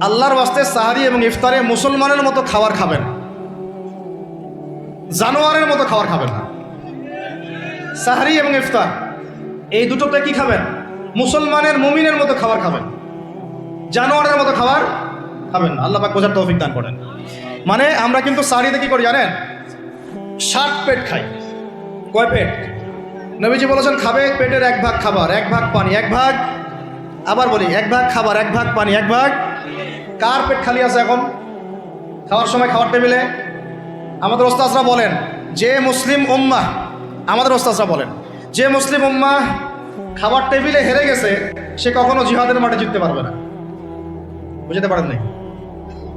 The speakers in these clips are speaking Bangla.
আল্লাহর বাস্তে সাহারি এবং ইফতারে মুসলমানের মতো খাবার খাবেন জানোয়ারের মতো খাবার খাবেন না। সাহারি এবং ইফতার, এই দুটোতে কি খাবেন? মুসলমানের, মুমিনের মতো খাবার খাবেন। জানোয়ারের মতো খাবার খাবেন আল্লাহ পাক বোঝার তৌফিক দান করেন। মানে আমরা কিন্তু সাহারিতে কি করি জানেন? ষাট পেট খাই। কয় পেট? নবীজি বলেছেন, খাবে পেটের এক ভাগ খাবার, এক ভাগ পানি, এক ভাগ আবার বলি, এক ভাগ খাবার, এক ভাগ পানি, এক ভাগ। কার পেট খালি আছে এখন? খাওয়ার সময় খাওয়ার টেবিলে? আমাদের ওস্তাজরা বলেন, যে মুসলিম উম্মাহ, আমাদের ওস্তাজরা বলেন, যে মুসলিম উম্মাহ খাবার টেবিলে হেরে গেছে, সে কখনো জিহাদের মাঠে জিততে পারবে না। বুঝতে পারেন নাই?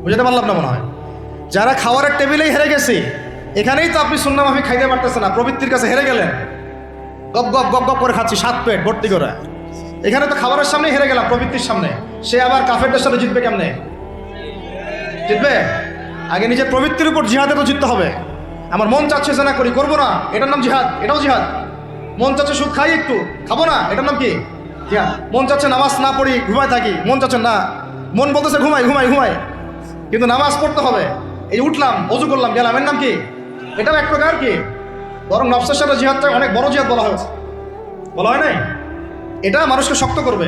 বুঝতে পারলাম না মনে হয়। যারা খাওয়ারের টেবিলেই হেরে গেছে, এখানেই তো আপনি সুন্না মাফি খাইতে পারতেছেন না, প্রবৃত্তির কাছে হেরে গেলেন। গপ গপ গপ গপ করে খাচ্ছি, সাত পেট ভর্তি করে। এখানে তো খাবারের সামনে হেরে গেলাম, প্রবৃত্তির সামনে। সে আবার কাফেরদের সাথে জিতবে কেমনে? জিতবে? আগে নিজের প্রবৃত্তির উপর জিহাদে তো জিততে হবে। আমার মন চাচ্ছে যে না করি, করব না। এটার নাম জিহাদ। এটাও জিহাদ। মন চাচ্ছে সুদ খাই একটু, খাব না। এটার নাম কি? জিহাদ। মন চাচ্ছে নামাজ না পড়ি, ঘুমায় থাকি। মন চাচ্ছে না। মন বলতেছে, ঘুমাই ঘুমাই ঘুমাই। কিন্তু নামাজ পড়তে হবে। এই উঠলাম, অজু করলাম, গেলাম। এর নাম কি? এটাও এক প্রকার কি? বরং নফসের সাথে জিহাদটা অনেক বড় জিহাদ বলা হয়েছে। বলা হয় নাই? এটা মানুষকে শক্ত করবে।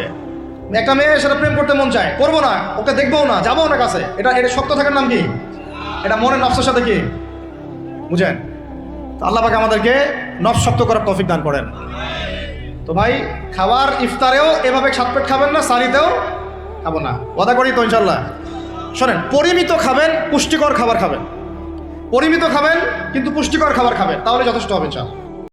একটা মেয়ে সেটা প্রেম করতে মন চায়, করব না, ওকে দেখব না, যাব না কাছে। এটা এটা শক্ত থাকার নাম কি? এটা মনের নফসের সাথে কি? বুঝেন? আল্লাহ পাকে আমাদেরকে নফস শক্ত করার তৌফিক দান করেন। তো ভাই, খাবার ইফতারেও এভাবে সাত পেট খাবেন না, সারিতেও খাব না। ওয়াদা করি তো ইনশাল্লাহ শোনেন, পরিমিত খাবেন, পুষ্টিকর খাবার খাবেন। পরিমিত খাবেন, কিন্তু পুষ্টিকর খাবার খাবেন, তাহলে যথেষ্ট হবে ইনশাল্লাহ